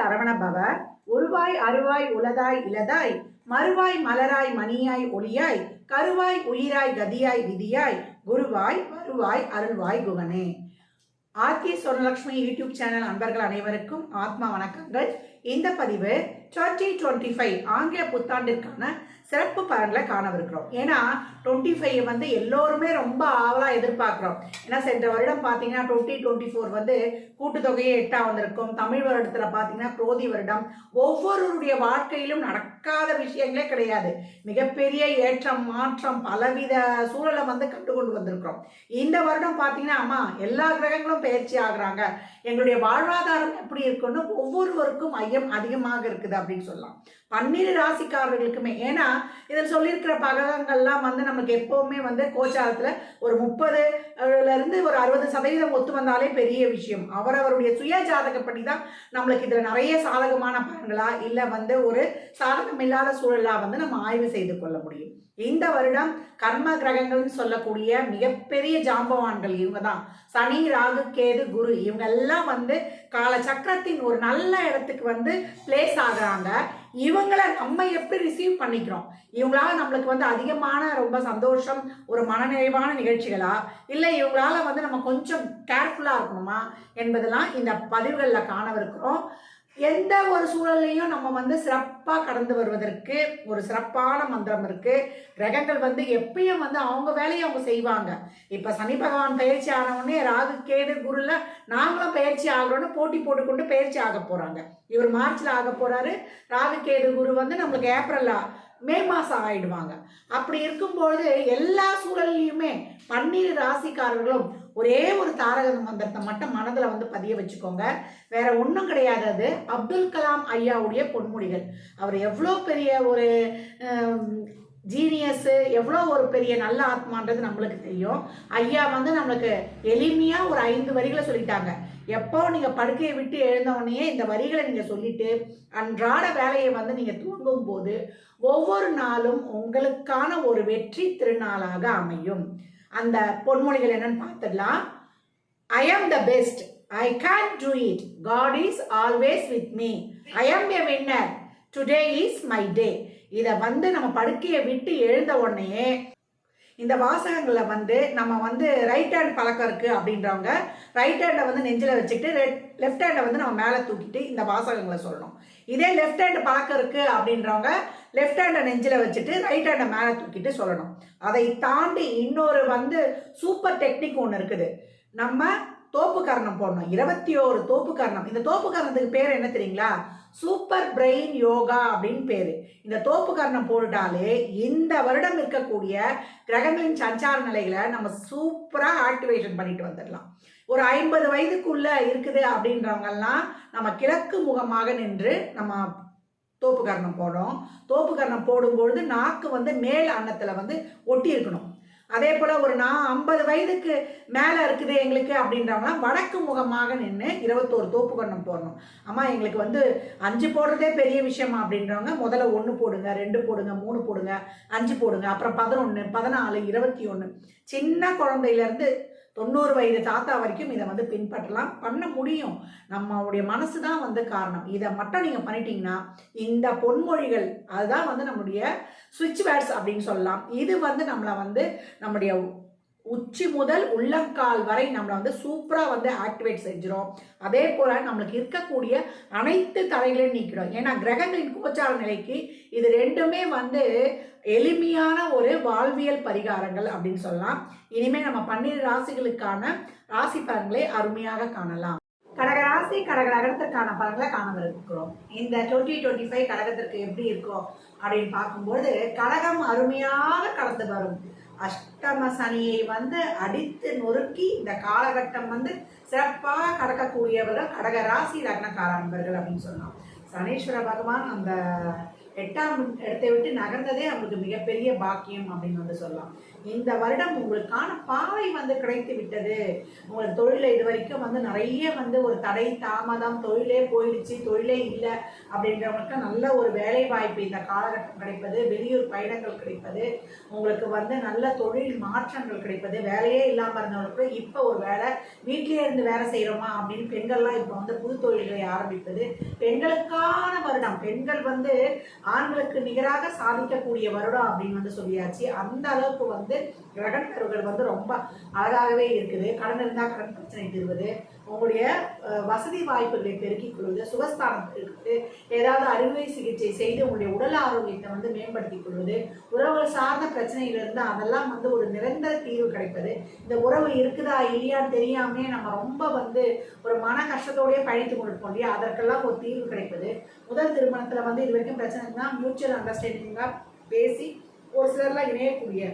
சரவண பவ உருவாய் அருவாய் உலதாய் இலதாய் மறுவாய் மலராய் மணியாய் ஒளியாய் கருவாய் உயிராய் கதியாய் விதியாய் குருவாய் வருவாய் அருள்வாய் குகனே. ஆர்கே சொர்ணலக்ஷ்மி யூடியூப் சேனல் அன்பர்கள் அனைவருக்கும் ஆத்மா வணக்கங்கள். இந்த பதிவு டுவெண்ட்டி டுவெண்ட்டி ஃபைவ் ஆங்கில புத்தாண்டிற்கான சிறப்பு பலன்களை காணவிருக்கிறோம். ஏன்னா டுவெண்ட்டி ஃபைவ் வந்து எல்லோருமே ரொம்ப ஆவலாக எதிர்பார்க்குறோம். ஏன்னா சென்ற வருடம் பார்த்தீங்கன்னா டுவெண்ட்டி டுவெண்ட்டி ஃபோர் வந்து கூட்டுத்தொகையே எட்டாக வந்திருக்கும். தமிழ் வருடத்தில் பார்த்தீங்கன்னா குரோதி வருடம். ஒவ்வொருவருடைய வாழ்க்கையிலும் நடக்காத விஷயங்களே கிடையாது. மிகப்பெரிய ஏற்றம் மாற்றம் பலவித சூழலை வந்து கற்றுக்கொண்டு வந்திருக்கிறோம். இந்த வருடம் பார்த்தீங்கன்னா அம்மா எல்லா கிரகங்களும் பயிற்சி ஆகுறாங்க. எங்களுடைய வாழ்வாதாரம் எப்படி இருக்குன்னு ஒவ்வொருவருக்கும் ஐயம் அதிகமாக இருக்குது. அப்படின்னு சொல்லலாம். பன்னிரு ராசிக்காரர்களுக்குமே ஏன்னா இதில் சொல்லியிருக்கிற பகங்கள்லாம் வந்து நமக்கு எப்போவுமே வந்து கோச்சாரத்தில் ஒரு முப்பதுல இருந்து ஒரு அறுபது சதவீதம் ஒத்து வந்தாலே பெரிய விஷயம். அவரவருடைய சுய ஜாதகப்படி தான் நம்மளுக்கு இதில் நிறைய சாதகமான பலன்களா இல்லை வந்து ஒரு சாதகம் இல்லாத சூழலா வந்து நம்ம ஆய்வு செய்து கொள்ள முடியும். இந்த வருடம் கர்ம கிரகங்கள்னு சொல்லக்கூடிய மிகப்பெரிய ஜாம்பவான்கள் இவங்க தான். சனி ராகு கேது குரு இவங்க எல்லாம் வந்து கால சக்கரத்தின் ஒரு நல்ல இடத்துக்கு வந்து பிளேஸ் ஆகிறாங்க. இவங்களை நம்ம எப்படி ரிசீவ் பண்ணிக்கிறோம்? இவங்களால நம்மளுக்கு வந்து அதிகமான ரொம்ப சந்தோஷம் ஒரு மனநிறைவான நிகழ்ச்சிகளா? இல்லை இவங்களால வந்து நம்ம கொஞ்சம் கேர்ஃபுல்லாக இருக்கணுமா? என்பதெல்லாம் இந்த பதிவுகளில் காணவிருக்கிறோம். எந்த ஒரு சூழல்லையும் நம்ம வந்து சிறப்பாக கடந்து வருவதற்கு ஒரு சிறப்பான மந்திரம் இருக்கு. கிரகங்கள் வந்து எப்பயும் வந்து அவங்க வேலையை அவங்க செய்வாங்க. இப்போ சனி பகவான் பயிற்சி ஆனவுடனே ராகு கேடு குருல நாங்களும் பயிற்சி ஆகிறோன்னு போட்டி போட்டுக்கொண்டு பயிற்சி ஆக போகிறாங்க இவர் மார்ச்சில் ஆக போகிறாரு ராகு கேடு குரு வந்து நம்மளுக்கு ஏப்ரல்ல மே மாதம் ஆயிடுவாங்க. அப்படி இருக்கும்பொழுது எல்லா சூழல்லையுமே பன்னீர் ராசிக்காரர்களும் ஒரே ஒரு தாரக மந்திரத்தை மட்டும் மனதில் வந்து பதிய வச்சுக்கோங்க. வேற ஒன்றும் கிடையாது அது. அப்துல் கலாம் ஐயாவுடைய பொன்மொழிகள் அவர் எவ்வளோ பெரிய ஒரு ஜீனியஸு எவ்வளோ ஒரு பெரிய நல்ல ஆத்மான்றது நம்மளுக்கு தெரியும். ஐயா வந்து நம்மளுக்கு எளிமையாக ஒரு ஐந்து வரிகளை சொல்லிட்டாங்க. எப்போ நீங்கள் படுக்கையை விட்டு எழுந்த இந்த வரிகளை நீங்கள் சொல்லிட்டு அன்றாட வேலையை வந்து நீங்கள் தூங்கும் போது ஒவ்வொரு நாளும் உங்களுக்கான ஒரு வெற்றி திருநாளாக அமையும். அந்த பொன்மொழிகள் என்னன்னு பார்த்துடலாம். I am the best I can do it God is always with me I am a winner today is my day இதை வந்து நம்ம படுக்கையை விட்டு எழுந்த உடனே இந்த வாசகங்களை வந்து நம்ம வந்து ரைட் ஹேண்ட் பழக்கம் இருக்குது அப்படின்றவங்க ரைட் ஹேண்டை வந்து நெஞ்சில் வச்சுக்கிட்டு ரெட் லெஃப்ட் ஹேண்டை வந்து நம்ம மேலே தூக்கிட்டு இந்த வாசகங்களை சொல்லணும். இதே லெஃப்ட் ஹேண்ட் பழக்கம் இருக்குது அப்படின்றவங்க லெஃப்ட் ஹேண்டை நெஞ்சில் வச்சுட்டு ரைட் ஹேண்டை மேலே தூக்கிட்டு சொல்லணும். அதை தாண்டி இன்னொரு வந்து சூப்பர் டெக்னிக் ஒன்று இருக்குது. நம்ம தோப்பு கரணம் போடணும். இருபத்தி ஓரு தோப்பு கரணம் இந்த தோப்பு கரணத்துக்கு பேர் என்ன தெரியுங்களா? சூப்பர் பிரெயின் யோகா அப்படின்னு பேரு. இந்த தோப்பு கர்ணம் போட்டுட்டாலே இந்த வருடம் இருக்கக்கூடிய கிரகங்களின் சஞ்சார நிலைகளை நம்ம சூப்பரா ஆக்டிவேஷன் பண்ணிட்டு வந்துடலாம். ஒரு ஐம்பது வயதுக்குள்ள இருக்குது அப்படின்றவங்கெல்லாம் நம்ம கிழக்கு முகமாக நின்று நம்ம தோப்பு கர்ணம் போடுறோம். தோப்பு கர்ணம் போடும்பொழுது நாக்கு வந்து மேல் அன்னத்தில் வந்து ஒட்டி இருக்கணும். அதே போல் ஒரு நான் ஐம்பது வயதுக்கு மேலே இருக்குது எங்களுக்கு அப்படின்றவங்களாம் வடக்கு முகமாக நின்று இருபத்தோரு தோப்பு கண்ணம் போடணும். அம்மா எங்களுக்கு வந்து அஞ்சு போடுறதே பெரிய விஷயமா அப்படின்றவங்க முதல்ல ஒன்று போடுங்க ரெண்டு போடுங்க மூணு போடுங்க அஞ்சு போடுங்க அப்புறம் பதினொன்று பதினாலு இருபத்தி ஒன்று சின்ன குழந்தையிலேருந்து தொண்ணூறு வயது தாத்தா வரைக்கும் இதை வந்து பின்பற்றலாம். பண்ண முடியும். நம்மளுடைய மனசு தான் வந்து காரணம். இதை மட்டும் நீங்கள் பண்ணிட்டீங்கன்னா இந்த பொன்மொழிகள் அதுதான் வந்து நம்முடைய சுவிட்ச் பேட்ஸ் அப்படின்னு சொல்லலாம். இது வந்து நம்மளை வந்து நம்முடைய உச்சி முதல் உள்ளங்கால் வரை நம்மளை வந்து சூப்பராக வந்து ஆக்டிவேட் செஞ்சிடும் அதே போல் நம்மளுக்கு இருக்கக்கூடிய அனைத்து தடைகளையும் நீக்கிடும். ஏன்னா கிரகங்களின் கோச்சார நிலைக்கு இது ரெண்டுமே வந்து எளிமையான ஒரு வாழ்வியல் பரிகாரங்கள் அப்படின்னு சொல்லலாம். இனிமே நம்ம பன்னிரு ராசிகளுக்கான ராசி பலன்களை அருமையாக காணலாம். கடகராசி கடகரகத்திற்கான பலன்களை காணவிருக்கிறோம் இந்த டுவெண்ட்டி டுவெண்ட்டி ஃபைவ் கடகத்திற்கு எப்படி இருக்கும் அப்படின்னு பார்க்கும்போது கடகம் அருமையாக கடந்து வரும். அஷ்டம சனியை வந்து அடித்து நொறுக்கி இந்த காலகட்டம் வந்து சிறப்பாக கடக்கக்கூடியவர்கள் கடகராசி லக்னக்கார நண்பர்கள் அப்படின்னு சொல்லலாம். சனீஸ்வர பகவான் அந்த எட்டாம் இடத்தை விட்டு நகர்ந்ததே அவங்களுக்கு மிகப்பெரிய பாக்கியம் அப்படின்னு வந்து சொல்லலாம். இந்த வருடம் உங்களுக்கான பாவை வந்து கிடைத்து விட்டது. உங்களுக்கு தொழில இது வரைக்கும் வந்து நிறைய வந்து ஒரு தடை தாமதம் தொழிலே போயிடுச்சு தொழிலே இல்லை அப்படின்றவங்களுக்கு நல்ல ஒரு வேலை வாய்ப்பு இந்த காலகட்டம் கிடைப்பது வெளியூர் பயணங்கள் கிடைப்பது உங்களுக்கு வந்து நல்ல தொழில் மாற்றங்கள் கிடைப்பது வேலையே இல்லாமல் இருந்தவங்களுக்கு இப்போ ஒரு வேலை வீட்டிலே இருந்து வேலை செய்கிறோமா அப்படின்னு பெண்கள்லாம் இப்போ வந்து புது தொழில்களை ஆரம்பிப்பது. பெண்களுக்கான வருடம் பெண்கள் வந்து ஆண்களுக்கு நிகராக சாதிக்கக்கூடிய வருடம் அப்படின்னு வந்து சொல்லியாச்சு. அந்த அளவுக்கு வந்து கிரகண கருவுகள் வந்து ரொம்ப அழகாகவே இருக்குது. கடன் இருந்தால் கடன் பிரச்சனை தீர்வது உங்களுடைய வசதி வாய்ப்புகளை பெருக்கிக் கொள்வது சுகஸ்தானம் இருக்குது ஏதாவது அறுவை சிகிச்சை செய்து உங்களுடைய உடல் ஆரோக்கியத்தை வந்து மேம்படுத்திக் கொள்வது உறவுகள் சார்ந்த பிரச்சனையிலிருந்து அதெல்லாம் வந்து ஒரு நிரந்தர தீர்வு கிடைப்பது. இந்த உறவு இருக்குதா இல்லையான்னு தெரியாமே நம்ம ரொம்ப வந்து ஒரு மன கஷ்டத்தோடயே பயணித்து கொண்டிருப்போம் இல்லையா? அதற்கெல்லாம் ஒரு தீர்வு கிடைப்பது. முதல் திருமணத்தில் வந்து இது வரைக்கும் பிரச்சனை தான் மியூச்சுவல் அண்டர்ஸ்டாண்டிங்காக பேசி ஒரு சிலர்லாம் இணையக்கூடிய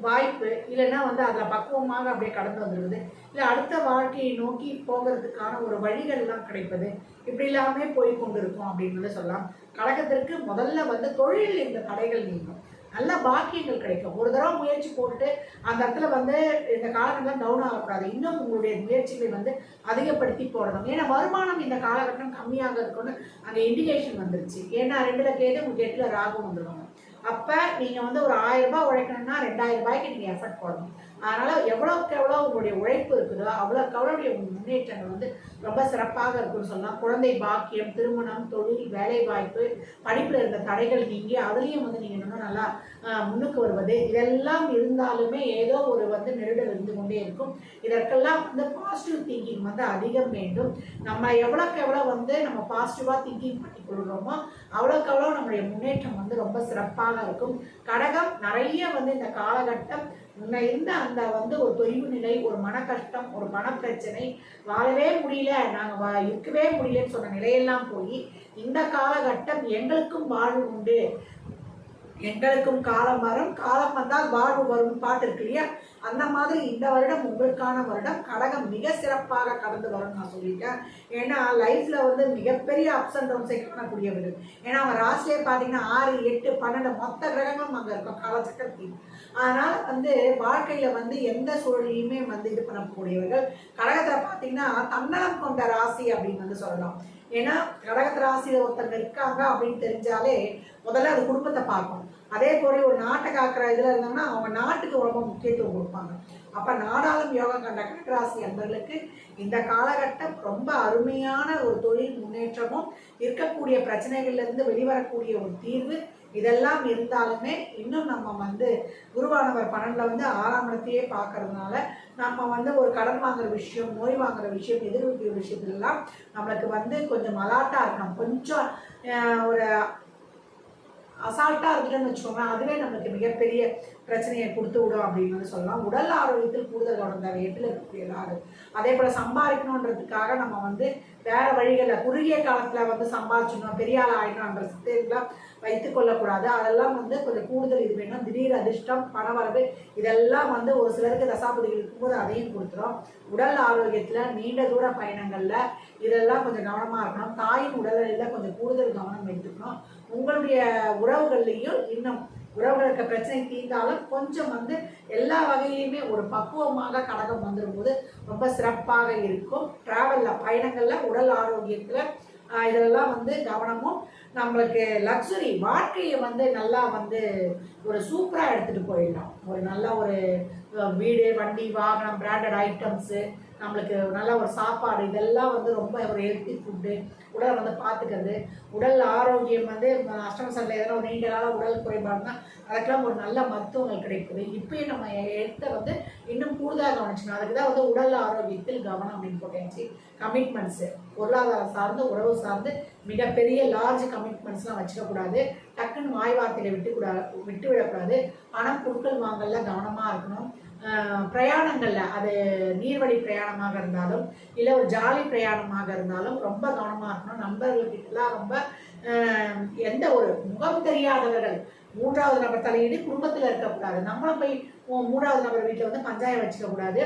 வாய்ப்பு இல்லைன்னா வந்து அதில் பக்குவமாக அப்படியே கடந்து வந்துடுது இல்லை அடுத்த வாழ்க்கையை நோக்கி போகிறதுக்கான ஒரு வழிகள்லாம் கிடைப்பது. இப்படி எல்லாமே போய் கொண்டு இருக்கும் அப்படின்னு வந்து சொல்லலாம். கடகத்திற்கு முதல்ல வந்து தொழில் இந்த தடைகள் நீங்கும். நல்ல பாக்கியங்கள் கிடைக்கும். ஒரு தடவை முயற்சி போட்டுட்டு அந்த இடத்துல வந்து இந்த காலகட்டம் டவுன் ஆகக்கூடாது. இன்னும் உங்களுடைய முயற்சிகளை வந்து அதிகப்படுத்தி போடணும். ஏன்னா வருமானம் இந்த காலகட்டம் கம்மியாக இருக்கும்னு அந்த இண்டிகேஷன் வந்துருச்சு. ஏன்னா ரெண்டுல கேது உங்களுக்கு எட்டுல ராகம் வந்துருவாங்க. அப்போ நீங்கள் வந்து ஒரு ஆயிரம் ரூபாய் உழைக்கணும்னா ரெண்டாயிரம் ரூபாய்க்கு நீங்கள் எஃபர்ட் போடணும். அதனால் எவ்வளோக்கு எவ்வளோ உங்களுடைய உழைப்பு இருக்குதோ அவ்வளோக்கு அவ்வளோடைய முன்னேற்றங்கள் வந்து ரொம்ப சிறப்பாக இருக்கும்னு சொல்லலாம். குழந்தை பாக்கியம் திருமணம் தொழில் வேலை வாய்ப்பு படிப்பில் இருந்த தடைகள் நீங்கி அதுலேயும் வந்து நீங்கள் இன்னும் நல்லா முன்னுக்கு வருவது. இதெல்லாம் இருந்தாலுமே ஏதோ ஒரு வந்து நெருடல் இருந்து கொண்டே இருக்கும். இதற்கெல்லாம் வந்து பாசிட்டிவ் திங்கிங் வந்து அதிகம் வேண்டும். நம்ம எவ்வளோக்கு எவ்வளோ வந்து நம்ம பாசிட்டிவாக திங்கிங் பண்ணி கொள்கிறோமோ அவ்வளோக்கு அவ்வளோ நம்மளுடைய முன்னேற்றம் வந்து ரொம்ப சிறப்பாக இருக்கும். கடகம் நிறைய வந்து இந்த காலகட்டம் முன்ன இருந்த அந்த வந்து ஒரு தொய்வு நிலை ஒரு மன கஷ்டம் ஒரு மன பிரச்சனை வாழவே முடியல நாங்கள் வா இருக்கவே முடியலன்னு சொன்ன நிலையெல்லாம் போய் இந்த காலகட்டம் எங்களுக்கும் வாழ்வு உண்டு. எங்களுக்கும் காலம் வரும் காலம் வந்தால் வாழ்வு வரும். பாட்டு இருக்கு இல்லையா? அந்த மாதிரி இந்த வருடம் உங்களுக்கான வருடம் கடகம் மிக சிறப்பாக கடந்து வரும் நான் சொல்லிட்டேன் ஏன்னா லைஃப்ல வந்து மிகப்பெரிய அப்ஸ் அண்ட் டவுன்ஸை காணக்கூடிய வீடு ஏன்னா அவங்க ராசிலே பார்த்தீங்கன்னா ஆறு எட்டு பன்னெண்டு மொத்த கிரகங்களும் அங்கே இருக்கும் காலச்சக்கரத்தில் அதனால வந்து வாழ்க்கையில வந்து எந்த சூழலையுமே வந்து இது பண்ணக்கூடியவர்கள் கடகத்தை பார்த்தீங்கன்னா தன்னலம் கொண்ட ராசி அப்படின்னு வந்து சொல்லலாம். ஏன்னா கடகத்து ராசியில ஒருத்தங்க இருக்காங்க அப்படின்னு தெரிஞ்சாலே முதல்ல அது குடும்பத்தை பார்க்கணும். அதே போல ஒரு நாட்டை காக்கிற இதுல இருந்தாங்கன்னா அவங்க நாட்டுக்கு ரொம்ப முக்கியத்துவம் கொடுப்பாங்க. அப்ப நாடாளும் யோகம் கண்ட கடகராசி அன்பர்களுக்கு இந்த காலகட்டம் ரொம்ப அருமையான ஒரு தொழில் முன்னேற்றமும் இருக்கக்கூடிய பிரச்சனைகள்ல இருந்து வெளிவரக்கூடிய ஒரு தீர்வு இதெல்லாம் இருந்தாலுமே இன்னும் நம்ம வந்து குருவானவர் பன்னெண்டுல வந்து ஆறாம் இடத்தையே பார்க்கறதுனால நம்ம வந்து ஒரு கடன் வாங்குற விஷயம் நோய் வாங்குற விஷயம் எதிர்விக்கிற விஷயத்துலலாம் நம்மளுக்கு வந்து கொஞ்சம் மலாட்டாக இருக்கணும். கொஞ்சம் ஒரு அசால்ட்டாக இருக்குதுன்னு வச்சுக்கோங்களேன் அதுவே நம்மளுக்கு மிகப்பெரிய பிரச்சனையை கொடுத்து விடும் அப்படின்னு வந்து சொல்லலாம். உடல் ஆரோக்கியத்தில் கூடுதல் கவனம் தேவை. எட்டில் இருக்கக்கூடிய அதே போல் சம்பாதிக்கணுன்றதுக்காக நம்ம வந்து வேறு வழிகளில் குறுகிய காலத்தில் வந்து சம்பாதிச்சிடணும் பெரிய ஆள் ஆகிடணுன்ற சித்தைகள்லாம் வைத்துக் கொள்ளக்கூடாது அதெல்லாம் வந்து கொஞ்சம் கூடுதல் இது வேணும். திடீர் அதிர்ஷ்டம் பணவரவு இதெல்லாம் வந்து ஒரு சிலருக்கு தசாபதிகள் இருக்கும்போது அதையும் கொடுத்துரும். உடல் ஆரோக்கியத்தில் நீண்ட தூர பயணங்களில் இதெல்லாம் கொஞ்சம் கவனமாக இருக்கணும். தாயின் உடல்நிலையில் கொஞ்சம் கூடுதல் கவனம் எடுத்துக்கணும். உங்களுடைய உறவுகள்லையும் இன்னும் உறவுகளுக்கு பிரச்சனை தீர்ந்தாலும் கொஞ்சம் வந்து எல்லா வகையிலையுமே ஒரு பக்குவமாக கடகம் வந்துடும்போது ரொம்ப சிறப்பாக இருக்கும். ட்ராவலில் பயணங்களில் உடல் ஆரோக்கியத்தில் இதெல்லாம் வந்து கவனமும் நம்மளுக்கு லக்ஸுரி வாழ்க்கையை வந்து நல்லா வந்து ஒரு சூப்பராக எடுத்துகிட்டு போயிடலாம். ஒரு நல்ல ஒரு வீடு வண்டி வாகனம் பிராண்டட் ஐட்டம்ஸு நம்மளுக்கு நல்ல ஒரு சாப்பாடு இதெல்லாம் வந்து ரொம்ப ஒரு ஹெல்த்தி ஃபுட்டு உடலை வந்து பார்த்துக்கிறது. உடல் ஆரோக்கியம் வந்து ம- எதனா ஒரு நீண்ட நாளாக உடல் குறைபாடுனா அதுக்கெல்லாம் ஒரு நல்ல மருத்துவங்கள் கிடைக்குது. இப்பயும் நம்ம எடுத்த வந்து இன்னும் கூடுதலாக கவனிச்சுக்கணும். அதுக்கு தான் வந்து உடல் ஆரோக்கியத்தில் கவனம் அப்படின்னு போட்டாச்சு கமிட்மெண்ட்ஸு பொருளாதாரம் சார்ந்து உறவு சார்ந்து மிகப்பெரிய லார்ஜ் கமிட்மெண்ட்ஸ்லாம் வச்சுக்கக்கூடாது. டக்குன்னு வாய் வார்த்தையில விட்டு விட்டு விடக்கூடாது. பணம் பொருட்கள் வாங்கல கவனமாக இருக்கணும். பிரயாணங்களில் அது நீர்வழி பிரயாணமாக இருந்தாலும் இல்லை ஒரு ஜாலி பிரயாணமாக இருந்தாலும் ரொம்ப கவனமாக இருக்கணும். நண்பர்கள்கிட்டலாம் ரொம்ப எந்த ஒரு முகம் தெரியாதவர்கள் மூன்றாவது நபர் தலையீடு குடும்பத்தில் இருக்கக்கூடாது. நம்மளும் போய் மூன்றாவது நபர் வீட்டில் வந்து பஞ்சாயம் வச்சுக்கக்கூடாது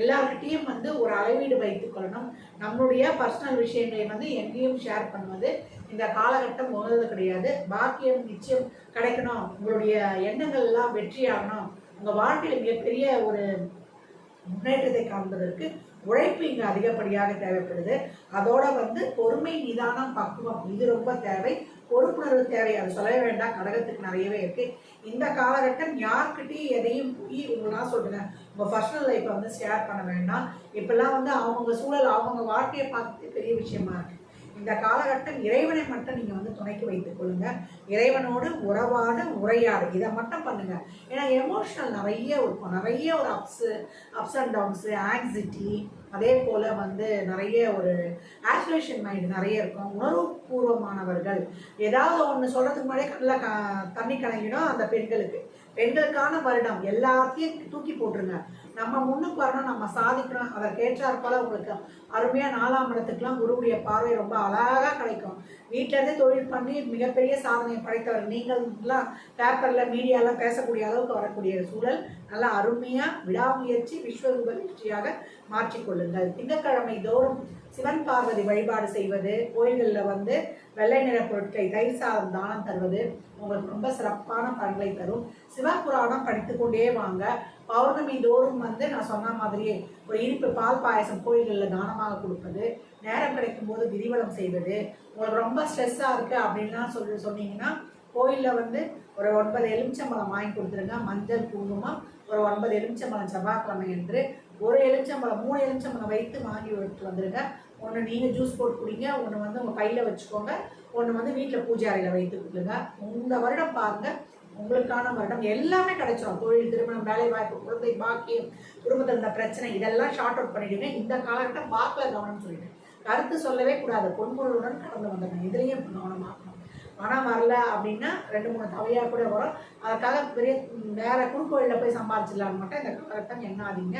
எல்லார்கிட்டையும் வந்து ஒரு அளவீடு வைத்துக்கொள்ளணும் நம்மளுடைய பர்சனல் விஷயங்களை வந்து எங்கேயும் ஷேர் பண்ணுவது இந்த காலகட்டம் உகந்தது கிடையாது. பாக்கியம் நிச்சயம் கிடைக்கணும். உங்களுடைய எண்ணங்கள்லாம் வெற்றியாகணும். உங்கள் வாழ்க்கையில் மிகப்பெரிய ஒரு முன்னேற்றத்தை காண்பதற்கு உழைப்பு இங்கு அதிகப்படியாக தேவைப்படுது. அதோட வந்து பொறுமை நிதானம் பக்குவம். இது ரொம்ப தேவை. பொறுப்புணர்வு தேவை. அது சொல்ல வேண்டாம். கடகத்துக்கு நிறையவே இருக்கு. இந்த காலகட்டம் யார்கிட்டயும் எதையும் போய் உங்களா சொல்லுங்க உங்க பர்சனல் லைஃப்பை வந்து ஷேர் பண்ண வேண்டாம். இப்பெல்லாம் வந்து அவங்க சூழல் அவங்க வாழ்க்கையை பார்த்து பெரிய விஷயமா இருக்கு. இந்த காலகட்டம் இறைவனை மட்டும் நீங்க வந்து துணைக்கு வைத்துக் கொள்ளுங்க. இறைவனோடு உறவாடு உரையாடு. இதை மட்டும் பண்ணுங்க. ஏன்னா எமோஷனல் நிறைய இருக்கும். நிறைய ஒரு ups ups and downs anxiety அதே போல் வந்து நிறைய ஒரு ஆக்சுலேஷன் மைண்ட் நிறைய இருக்கும். உணர்வுபூர்வமானவர்கள். ஏதாவது ஒன்று சொல்கிறதுக்கு முன்னாடியே கண்ணில் க தண்ணி கலங்கிடும் அந்த பெண்களுக்கு. பெண்களுக்கான வருடம். எல்லாத்தையும் தூக்கி போட்டுருங்க. நம்ம முன்னுக்கு வரணும் நம்ம சாதிக்கணும். அதற்கேற்றாற் போல உங்களுக்கு அருமையாக நாலாம் இடத்துக்குலாம் குருவுடைய பார்வை ரொம்ப அழகாக கிடைக்கும். வீட்டிலேருந்தே தொழில் பண்ணி மிகப்பெரிய சாதனையை படைத்தவர் நீங்கள்லாம் பேப்பரில் மீடியாலாம் பேசக்கூடிய அளவுக்கு வரக்கூடிய சூழல். நல்லா அருமையாக விடாமுயற்சி விஸ்வரூப வெற்றியாக மாற்றிக்கொள்ளுங்கள் திங்கட்கிழமை தோறும் சிவன் பார்வதி வழிபாடு செய்வது கோயில்களில் வந்து வெள்ளை நிற பொருட்களை தயிர் சாதம் தானம் தருவது உங்களுக்கு ரொம்ப சிறப்பான பலன்களை தரும். சிவபுராணம் படித்து கொண்டே வாங்க. பௌர்ணமி தோறும் வந்து நான் சொன்ன மாதிரியே ஒரு இனிப்பு பால் பாயசம் கோயில்களில் தானமாக கொடுப்பது நேரம் கிடைக்கும் போது கிரிவலம் செய்வது. உங்களுக்கு ரொம்ப ஸ்ட்ரெஸ்ஸாக இருக்குது அப்படின்லாம் சொல்லி சொன்னீங்கன்னா கோயிலில் வந்து ஒரு ஒன்பது எலுமிச்சம்பழம் வாங்கி கொடுத்துருங்க. மஞ்சள் குங்குமம் ஒரு ஒன்பது எலுமிச்சம்பழம் செவ்வாய்க்கிழமை என்று ஒரு எலுமிச்சம்பழம் மூணு எலுமிச்சம்பழம் வைத்து வாங்கி எடுத்து வந்துருங்க. ஒன்று நீங்கள் ஜூஸ் போட்டு குடிங்க ஒன்று வந்து உங்கள் கையில் வச்சுக்கோங்க ஒன்று வந்து வீட்டில் பூஜை அறையில் வைத்து கொடுங்க. இந்த வருடம் பாருங்க உங்களுக்கான வருடம் எல்லாமே கிடைச்சிடும் தொழில் திருமணம் வேலை வாய்ப்பு குழந்தை பாக்கியம் குடும்பத்தில் இருந்த பிரச்சனை இதெல்லாம் ஷார்ட் அவுட் பண்ணிடுங்க. இந்த காலகட்டம் வாக்கில் கவனம் சொல்லிட்டேன். கருத்து சொல்லவே கூடாது. பொன்பொருளுடன் கடந்து வந்துடணும். இதுலேயும் கவனமாகணும் பணம் வரல அப்படின்னா ரெண்டு மூணு தவையாக கூட வரும். அதுக்காக பெரிய வேறு குறுக்கோயிலில் போய் சம்பாதிச்சிடலான்னு மட்டும் இந்த காலகட்டம் எண்ணாதீங்க.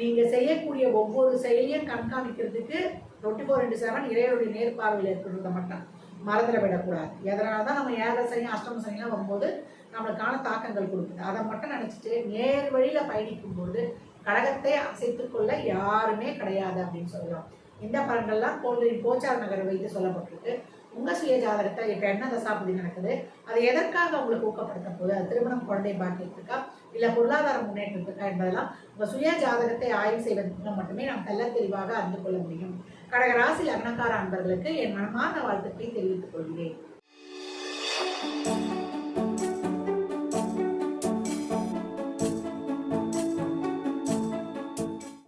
நீங்கள் செய்யக்கூடிய ஒவ்வொரு செயலையும் கண்காணிக்கிறதுக்கு டுவெண்ட்டி ஃபோர் இன்ட்டு செவன் இறைவனுடைய நேர்பார்வையில் இருக்கிறத மட்டும். மறந்துட விடக்கூடாது. எதனால தான் நம்ம ஏழரை சனி அஷ்டம சனிலாம் வரும்போது நம்மளுக்கான தாக்கங்கள் கொடுக்குது. அதை மட்டும் நினச்சிட்டு நேர் வழியில் பயணிக்கும்போது கடகத்தை அசைத்துக் கொள்ள யாருமே கிடையாது அப்படின்னு சொல்லலாம். இந்த பலன்கள்லாம் கோவிலின் போச்சார் நகர் வைத்து சொல்லப்பட்டிருக்கு. உங்கள் சுய ஜாதகத்தை இப்போ என்ன தசாபதி நடக்குது? அது எதற்காக உங்களுக்கு ஊக்கப்படுத்த போகுது? அது திருமணம் குழந்தை பாக்கியத்துக்கா இல்லை பொருளாதார முன்னேற்றத்துக்கா என்பதெல்லாம் உங்கள் சுய ஜாதகத்தை ஆய்வு செய்வதன் மூலம் மட்டுமே நாம் தெல்ல தெளிவாக அறிந்து கொள்ள முடியும். கடக ராசி லக்னக்கார அன்பர்களுக்கு என் மனமார்ந்த வாழ்த்துக்களை தெரிவித்துக் கொள்கிறேன்.